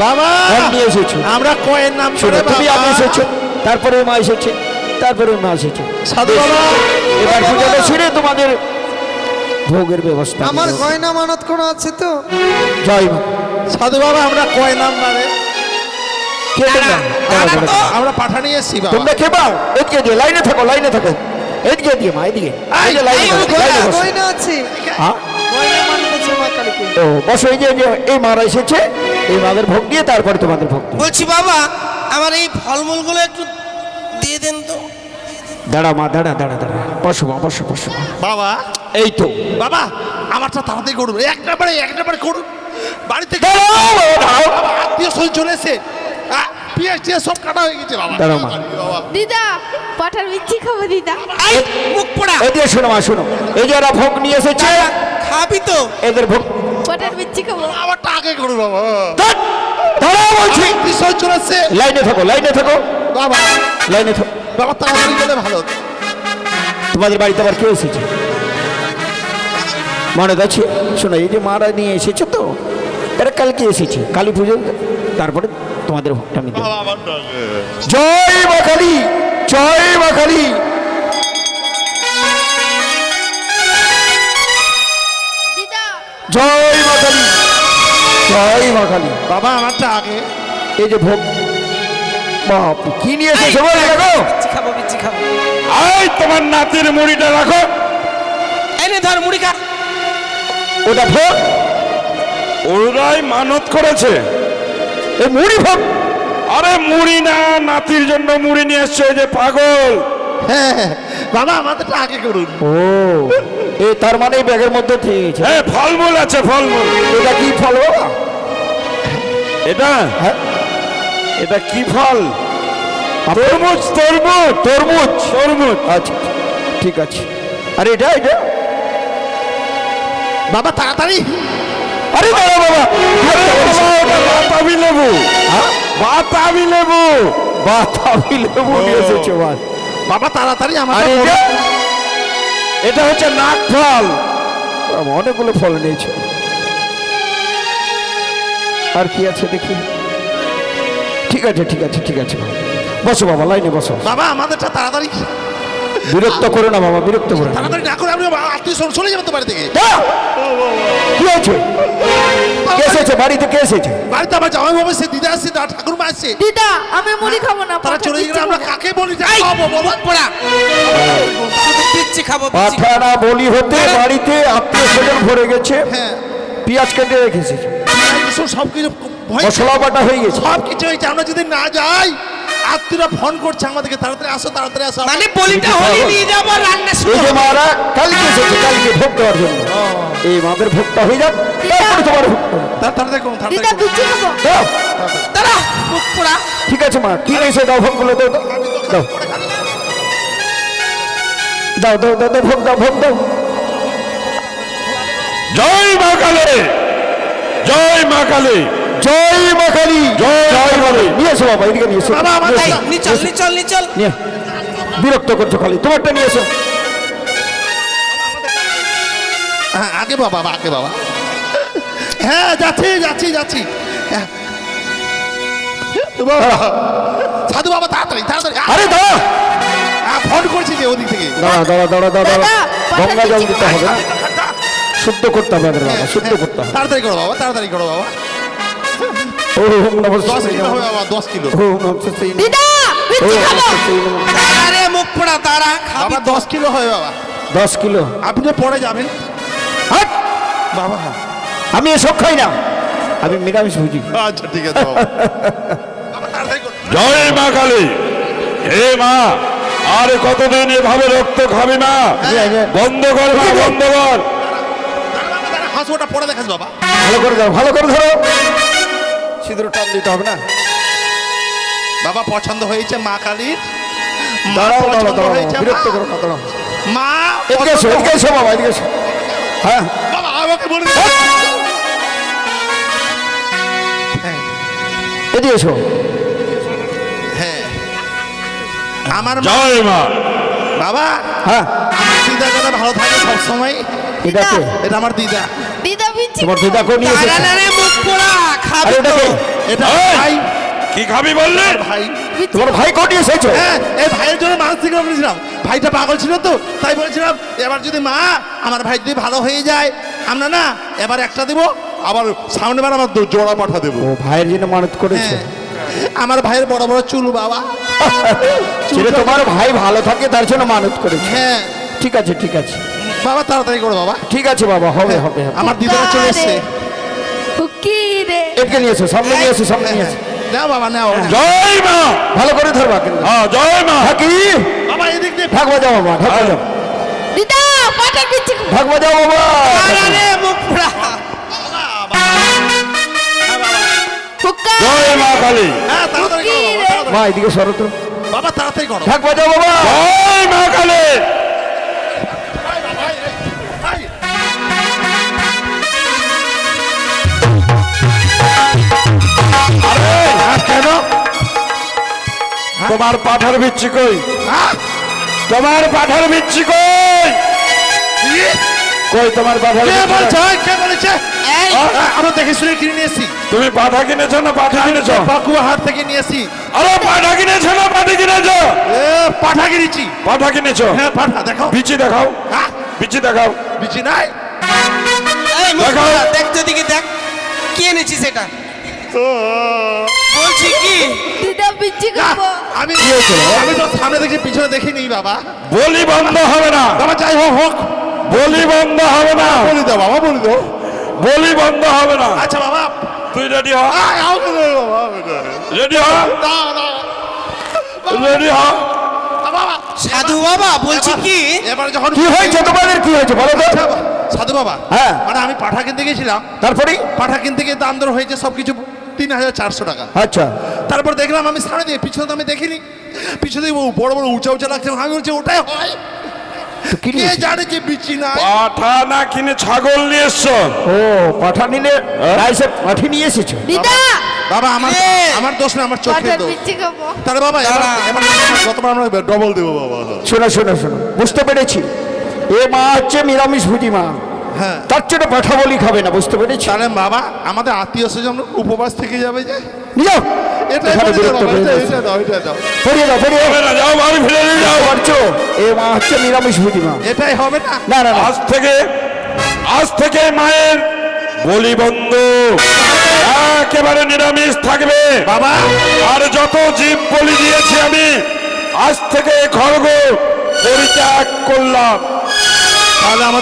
বাবা! নিয়ে এসেছ। আমরা কয়ের নাম শোনো তুমি। আগে এসেছ তারপরে মা এসেছে তারপরে মা এসেছে। সাধু বাবা! এবার পূজাটা সেরে তোমাদের ভোগের ব্যবস্থা আমার। গয়না মানত করা আছে তো? জয় মা। সাধু বাবা আমরা কয় দাঁড়াও, দাঁড়াও। আমরা পাঠা নিয়ে এসছি বাবা। তোমরা কে পাও এদিকে দিয়ে লাইনে থাকো লাইনে থাকো। এদিকে দিয়ে মা এদিকে। লাইনে লাইনে গয়না আছে। ও বসো এই যে এই মারা এসেছে এই মাদের ভোগ দিয়ে তারপরে তোমাদের ভোগ। বলছি বাবা আমার এই ফলমূলগুলো একটু দিয়ে দেন তো। দাঁড়া মা দাঁড়া দাঁড়া দাঁড়া। বসো মা বসো বসো মা। বাবা এই তো। বাবা আমারটা তাড়াতাড়ি করুন। এক নাম্বারে এক নাম্বারে করুন। বাড়ি থেকে দাঁড়াও বাবা, দাঁড়াও। আত্মীয় স্বজন চলে এসে সব কাটা হয়ে গেছে বাবা। দাঁড়াও মা। বাবা। দিদা পাঠার বিচ্ছি খাব দিদা। আই মুখ পোড়া। এদিকে শোনো মা শোনো। এই যে এরা ভোগ নিয়ে এসেছে খাবি তো। এদের ভোগ বিচ্ছি খাব আমারটা আগে করুন বাবা। দাঁড়াও বলছি। স্বজন চলে লাইনে থাকো লাইনে থাকো। বাবা। লাইনে থাকো। বাবা তাড়াতাড়ি গেলে ভালো। তোমাদের বাড়িতে আবার কে এসেছে? মনে আছে শোনো এই যে মারা নিয়ে এসেছে তো এরা কালকে এসেছে। কালী পুজো তারপরে তোমাদের ভোগটা আমি। জয় মা কালী জয় মা কালী। জয় মা কালী। জয় মা কালী। বাবা আমারটা আগে। এই যে ভোগ। বাপ কি নিয়ে এসেছে বলে দেখো। খাব বিচ্ছি খাব। এই তোমার নাতির মুড়িটা রাখো। এনে ধর মুড়ি খা ওটা ভোগ। ওরাই মানত করেছে। এই মুড়ি ভোগ। আরে মুড়ি না নাতির জন্য মুড়ি নিয়ে এসছে ওই যে পাগল। হ্যাঁ হ্যাঁ। বাবা আমাদেরটা আগে করুন। ও এই তার মানে এই ব্যাগের মধ্যে থেকে গেছে হ্যাঁ ফলমূল আছে ফলমূল। এটা কি ফল বাবা? এটা? হ্যাঁ। এটা কি ফল? তরমুজ তরমুজ। তরমুজ। তরমুজ। আচ্ছা ঠিক আছে। আর এটা এটা? বাবা তাড়াতাড়ি। আরে বাবা। বাবা, বাতাবি লেবু। হ্যাঁ? বাতাবি লেবু। বাতাবি লেবু নিয়ে এসেছে বাস বাবা তাড়াতাড়ি আমার এটা হচ্ছে নাক ফল। অনেকগুলো ফল নিয়েছে। আর কি আছে দেখি? ঠিক আছে ঠিক আছে ঠিক আছে বসো বাবা লাইনে বসো। বাবা আমাদেরটা তাড়াতাড়ি। বিরক্ত করো না বাবা বিরক্ত করো তাড়াতাড়ি না করে আপনি আত্মীয় স্বজন চলে যাবেন তো বাড়ি থেকে কি হয়েছে? কে এসেছে? বাড়িতে কে এসেছে? বাড়িতে আমার জামাই বাবা সে আসছে না দিদা আমি মুড়ি খাব না তারা চলে গেলে আমরা কাকে বলি? যে খাব মুখ পোড়া শুধু খাব। পাঠানা বলি হতে বাড়িতে আত্মীয় স্বজন ভরে গেছে। হ্যাঁ। পেঁয়াজ কেটে রেখেছে। সব কিছু মশলা বাটা হয়ে গেছে। সব কিছু হয়েছে। আমরা যদি না যাই আত্মীয়রা ফোন করছে আমাদেরকে তাড়াতাড়ি আসো তাড়াতাড়ি আসো। মানে বলিটা হলি নিয়ে যাব রান্না শুরু এই যে মারা কালকে এসেছে কালকে ভোগ দেওয়ার জন্য। এই মাদের ভোগটা হয়ে যাক। তারপরে তোমার ভোগটা। দিদা। খাব দাও। মুখ পোড়া। ঠিক আছে মা। কি রয়েছে দাও ভোগগুলো দাও দাও। দাও। দাও দাও দাও দাও ভোগ দাও ভোগ দাও। জয় মা কালী। জয় মা কালী। জয় মা কালী। জয় মা কালী। নিয়ে এসো বাবা এদিকে নিয়ে এসো। বাবা, আমার। নিচল নিচল নিচল। নিয়ে। বিরক্ত করছ খালি। তোমারটা নিয়ে এসো। হ্যাঁ আগে বাবা বাবা, আগে বাবা। হ্যাঁ যাচ্ছি যাচ্ছি যাচ্ছি। হ্যাঁ। বাবা, সাধু বাবা তাড়াতাড়ি আরে দাঁড়া। আ, ফোন করছি যে ওদিক থেকে। দাঁড়া দাঁড়া দাঁড়া দাঁড়া। দাদা, গঙ্গা জল পাঠাচ্ছি দিতে হবে। শুদ্ধ করতে হবে আমাদের বাবা শুদ্ধ করতে হবে। তাড়াতাড়ি করো বাবা তাড়াতাড়ি করো বাবা। ওম নমঃ দশ কিলো হবে বাবা দশ কিলো। ওম নমঃ শিবায় নমঃ। দিদা বিচ্ছি ওম খাব। নমঃ শিবায় নমঃ। দাঁড়া রে মুখ পোড়া দাঁড়া খাবি বাবা দশ কিলো হবে বাবা। দশ কিলো। আপনি যে পরে যাবেন! বাবা আমি এসব খাই না। আমি নিরামিষ ভুজি। আচ্ছা ঠিক আছে জয় মা কালী। হে মা আর কতদিন এভাবে রক্ত খাবি মা বন্ধ কর মা বন্ধ কর। হাঁসুটা পরে দেখাস বাবা। ভালো করে দাও ভালো করে ধরো। সিঁদুর টান দিতে হবে না। বাবা পছন্দ হয়েছে মা কালীর? দাঁড়াও দাঁড়াও দাঁড়াও হয়েছে বিরক্ত করো না দাঁড়াও। মা এদিকে এসো এদিকে এসো বাবা এদিকে এসো। হ্যাঁ। বাবা আমাকে বলে এদিকে এসো হ্যাঁ। আমার মা- জয় মা। বাবা হ্যাঁ। দিদা কথা ভালো থাকে সবসময়। এটা কে? এটা আমার দিদা। দিদা বিচ্ছি তোমার দিদাকে নিয়ে দাঁড়া এসেছে না রে মুখ পোড়া আরে খাবি তো। কে? এটা! ভাই। কি খাবি বললি? ভাই। তোমার ভাই কোটি এসেছ? হ্যাঁ এই ভাইয়ের জন্য মানসিক করেছিলাম ভাইটা পাগল ছিল তো তাই বলেছিলাম এবার যদি মা আমার ভাই যদি ভালো হয়ে যায় আমরা না এবার একটা দেবো। আবার সামনে বার আমার জোড়া পাঠা দেবো। ও ভাইয়ের জন্য মানত করেছে? হ্যাঁ। আমার ভাইয়ের বড় বড় চুল বাবা। সেটা তোমার ভাই ভালো থাকে তার জন্য মানত করেছে। হ্যাঁ। ঠিক আছে ঠিক আছে। বাবা তাড়াতাড়ি করো বাবা। ঠিক আছে বাবা হবে হবে হবে। আমার দিদারা চলে এসছে। এদিকে নিয়ে এসো সামনে নিয়ে এসো সামনে নিয়ে এসো। নাও বাবা নাও। জয় মা! ভালো করে ধরবা কিন্তু। হ্যাঁ জয় মা! ঢাকি! বাবা এদিক দিয়ে ঢাক বাজাও বাবা ঢাক বাজাও। দিদা বিচ্ছি খাব ঢাক বাজাও বাবা। আরে মুখ মা এদিকে সরো তো। বাবা তাড়াতাড়ি করো। ঢাক বাজাও বাবা। জয় মা কালী। ভাই, আরে কেন? তোমার পাঠার বিচ্ছি কই? হ্যাঁ? তোমার পাঠার বিচ্ছি কই? কি? কই তোমার পাঠার কে বলছে? কে বলেছে? এই। হ্যাঁ, আমরা দেখে শুনে কিনে নিয়েছি। তুমি পাঠা কিনেছো না পাঠা কিনেছো? পাকুয়া হাট থেকে নিয়েছি। আরে পাঠা কিনেছো না পাঠা কিনেছো? এ পাঠা কিনেছি। পাঠা কিনেছো? হ্যাঁ পাঠা দেখাও। বিচি দেখাও। হ্যাঁ। বিচি দেখাও। বিচি নাই? এই মুখ দেখো। দেখ তো দিকে দেখ। কি এনেছিস এটা বলছি কি? দিদা বিচ্ছি না, খাব। আমি আমি তো সামনে দেখি পিছনে দেখিনি বাবা। বলি বন্ধ হবে না। বাবা যাই হোক হোক। বলি বন্ধ হবে না। বলি দাও বাবা বলি দাও। বলি বন্ধ হবে না। আচ্ছা বাবা। তুই রেডি হ। আয়, আও করে দাও, বাবা, রেডি হ। রেডি হ? বাবা। সাধু বাবা বলছি কি? এবার যখন কি হয়েছে? তোমাদের কি হয়েছে? বলো তো। আচ্ছা, সাধু বাবা হ্যাঁ। মানে আমি পাঠা কিনতে গেছিলাম। তারপরে? পাঠা কিনতে গিয়ে দাম দর হয়েছে সব কিছু তিন হাজার চারশো টাকা। আচ্ছা। তারপর দেখলাম আমি সামনে দিয়ে পিছনে তো আমি দেখিনি। পিছনে দিয়ে বড় বড় উঁচা উঁচা লাগছে। আমি বলছি ওটাই হয়? কি? জানে যে বিচি নাই? পাঠা না কিনে ছাগল নিয়ে এসছো ও পাঠা নিলে রাইসে পাঠি নিয়ে এসেছ? দিদা! বাবা আমার আমার দোষ না আমার দোষ। তাহলে বাবা এবার এবার গতবার আমরা ডবল দেবো বাবা। শোনো শোনো শোনো বুঝতে পেরেছি। এ মা হচ্ছে নিরামিষ ভুজি মা। হ্যাঁ। তার জন্য পাঠা বলি খাবে না বুঝতে পেরেছি। তাহলে বাবা আমাদের আত্মীয় স্বজন উপবাস থেকে যাবে যে? নিয়ে যাও এখানে বিরক্ত করে এটা- দাও এটা দাও। পড়িয়ে দাও পড়িয়ে দাও। হবে না যাও বাড়ি ফিরে নিয়ে যাও। পারছ এ মা হচ্ছে নিরামিষ ভুজি মা। এটাই হবে না? না না না। আজ থেকে আজ থেকে মায়ের বলি বন্ধ। একেবারে নিরামিষ থাকবে। বাবা। আর যত জীব বলি দিয়েছি আমি আজ থেকে খড়গ পরিত্যাগ করলাম। তাহলে আমার